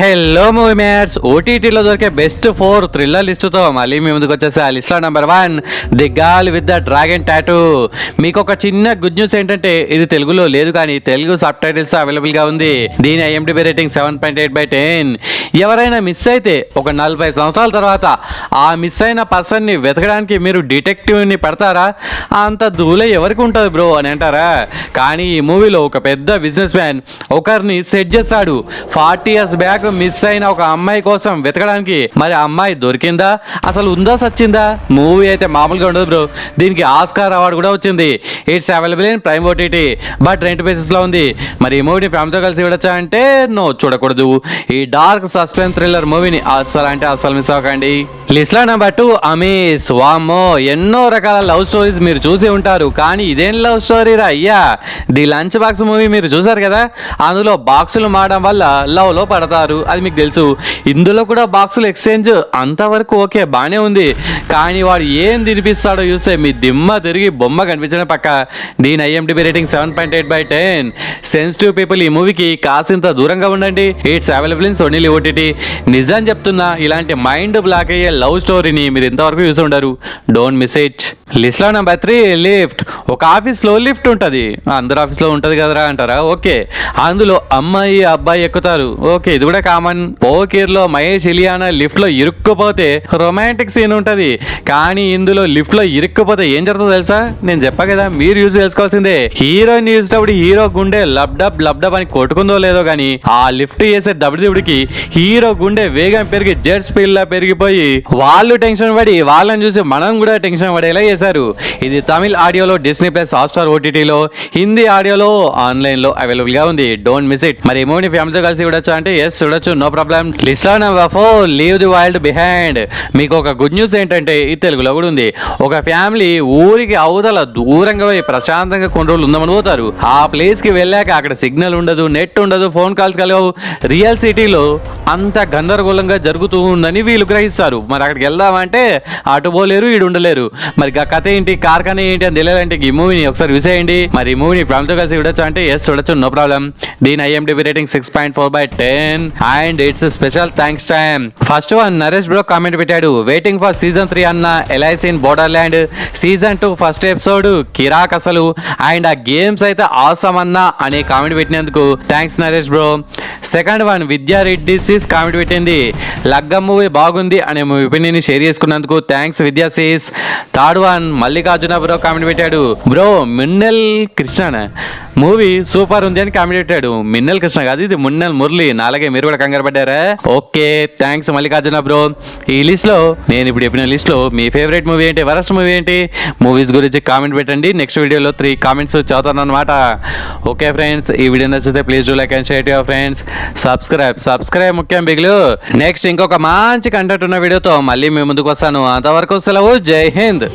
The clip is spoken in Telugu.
హలో మూవీ మ్యాట్స్ ఓటీటీలో దొరికే బెస్ట్ ఫోర్ థ్రిల్లర్ లిస్టుతో మళ్ళీ మీ ముందుకు వచ్చేసి ఆ లిస్ట్లో number one the girl with the dragon tattoo మీకు ఒక చిన్న గుడ్ న్యూస్ ఏంటంటే ఇది తెలుగులో లేదు కానీ తెలుగు సబ్ టైటిల్స్ అవైలబుల్గా ఉంది. దీని IMDb rating seven point eight by ten ఎవరైనా మిస్ అయితే ఒక నలభై సంవత్సరాల తర్వాత ఆ మిస్ అయిన పర్సన్ని వెతకడానికి మీరు డిటెక్టివ్ని పెడతారా? అంత దూలే ఎవరికి ఉంటుంది బ్రో అని అంటారా? కానీ ఈ మూవీలో ఒక పెద్ద బిజినెస్ మ్యాన్ ఒకరిని సెట్ చేస్తాడు. ఫార్టీ ఇయర్స్ బ్యాక్ మిస్ అయిన ఒక అమ్మాయి కోసం వెతకడానికి మరి అమ్మాయి దొరికిందా? అసలు ఉందా సచ్చిందా? మూవీ అయితే మామూలుగా ఉండదు బ్రో. దీనికి ఆస్కార్ అవార్డు కూడా వచ్చింది. It's available in Prime OTT but rent బేసిస్లో ఉంది. మరి ఈ మూవీని ఫ్యామిలీతో కలిసి చూడొచ్చా అంటే నో చూడకూడదు. ఈ డార్క్ సస్పెన్స్ థ్రిల్లర్ మూవీని అస్సలు అంటే అస్సలు మిస్ అవ్వకండి. లిస్ట్లో నెంబర్ టూ అమీస్ వామో ఎన్నో రకాల లవ్ స్టోరీస్ మీరు చూసి ఉంటారు. కానీ ఇదేం లవ్ స్టోరీ రా? అయ్యా ది లంచ్ బాక్స్ మూవీ మీరు చూసారు కదా? అందులో బాక్సులు మారడం వల్ల లవ్లో చేస్తారు అది మీకు తెలుసు. ఇందులో కూడా బాక్సులు ఎక్స్చేంజ్ అంతవరకు ఓకే బాగానే ఉంది. కానీ వాడు ఏం తినిపిస్తాడో చూస్తే మీ దిమ్మ తిరిగి బొమ్మ కనిపించడం పక్క. దీని IMDb rating seven point eight by ten. Sensitive people ఈ మూవీకి కాసింత దూరంగా ఉండండి. It's available in Sony OTT నిజం చెప్తున్నా ఇలాంటి మైండ్ బ్లాక్ అయ్యే లవ్ స్టోరీని మీరు ఇంతవరకు చూసి ఉండరు. Don't miss it. లిస్ట్లో నెంబర్ త్రీ లిఫ్ట్ ఒక ఆఫీస్లో లిఫ్ట్ ఉంటుంది. అందరు ఆఫీస్లో ఉంటుంది కదరా అంటారా? ఓకే. అందులో అమ్మాయి అబ్బాయి ఎక్కుతారు. ఓకే ఇది కూడా కామన్. పోకీర్లో మహేష్ ఇలియానా లిఫ్ట్లో ఇరుక్కుపోతే రొమాంటిక్ సీన్ ఉంటుంది. కానీ ఇందులో లిఫ్ట్లో ఇరుక్కుపోతే ఏం జరుగుతుందో తెలుసా? నేను చెప్పా కదా మీరు యూజ్ చేసుకోవాల్సిందే. హీరోయిన్ చూసేటప్పుడు హీరో గుండె లబ్డబ్ లబ్డబ్ అని కొట్టుకుందో లేదో కానీ ఆ లిఫ్ట్ చేసే దబడిదిబడికి హీరో గుండె వేగం పెరిగి జెట్ స్పీడ్ లా పెరిగిపోయి వాళ్ళు టెన్షన్ పడి వాళ్ళని చూసి మనం కూడా టెన్షన్ పడేలా చేశారు. ఇది తమిళ్ ఆడియోలో డిస్నీ ప్లస్ హాట్స్టార్ ఓటీటీలో హిందీ ఆడియోలో ఆన్లైన్లో అవైలబుల్గా ఉంది. డోంట్ మిస్ ఇట్ మరి ఈ మూవీని ఫ్యామిలీతో కలిసి చూడొచ్చు అంటే ఎస్ చూడొచ్చు. నో ప్రాబ్లం లిస్ట్ వఫో లీవ్ ది వరల్డ్ బిహైండ్ మీకు ఒక గుడ్ న్యూస్ ఏంటంటే ఇది తెలుగులో కూడా ఉంది. ఒక ఫ్యామిలీ ఊరికి అవతల దూరంగా పోయి ప్రశాంతంగా కొన్ని రోజులు ఉందామని పోతారు. ఆ ప్లేస్కి వెళ్ళాక అక్కడ సిగ్నల్ ఉండదు నెట్ ఉండదు ఫోన్ కాల్స్ కలవు రియల్ సిటీలో అంత గందరగోళంగా జరుగుతూ ఉందని వీళ్ళు గ్రహిస్తారు. మరి అక్కడికి వెళ్దామంటే అటు పోలేరు ఈడు ఉండలేరు. మరి కథ ఏంటి? కార్ఖానా ఏంటి? అని తెలియాలంటే ఈ మూవీని ఒకసారి చూసేయండి మరి ఈ మూవీని ఫ్యామిలీతో కలిసి చూడొచ్చు అంటే? ఎస్ చూడొచ్చు. నో ప్రాబ్లం దీని IMDb rating six point four by ten and it's special thanks time first one Naresh bro comment పెట్టాడు. వెయిటింగ్ ఫర్ సీజన్ త్రీ అన్న Alice in Borderland season two first episode కిరాక్ అసలు. అండ్ ఆ గేమ్స్ అయితే ఆసమ్ అన్న అనే కామెంట్ పెట్టినందుకు thanks Naresh bro second one Vidya Reddy sis comment పెట్టింది. లగ్గం మూవీ బాగుంది అనే మీ ఒపీనియన్ షేర్ చేసుకున్నందుకు thanks Vidya sis third one Mallikarjuna bro comment పెట్టాడు. బ్రో మిన్నెల్ కృష్ణ మూవీ సూపర్ ఉంది అని కామెంట్ పెట్టాడు. మిన్నెల్ కృష్ణ కాదు ఇది మున్నెల్ మురళి. నాలాగే మీరు కూడా కంగారు పడ్డారా? Okay thanks Mallikarjuna bro. ఈ లిస్ట్లో నేను ఇప్పుడు చెప్పిన లిస్ట్లో మీ ఫేవరెట్ మూవీ ఏంటి వరస్ట్ మూవీ ఏంటి? మూవీస్ గురించి కామెంట్ పెట్టండి. నెక్స్ట్ వీడియోలో త్రీ కామెంట్స్ చదువుతాను అనమాట ఓకే ఫ్రెండ్స్ ఈ వీడియో నచ్చితే please do like and share your friends subscribe subscribe ముఖ్యం బిగులు. నెక్స్ట్ ఇంకొక మంచి కంటెంట్ ఉన్న వీడియోతో మళ్ళీ మీ ముందుకు వస్తాను. అంతవరకు సెలవు. జై హింద్.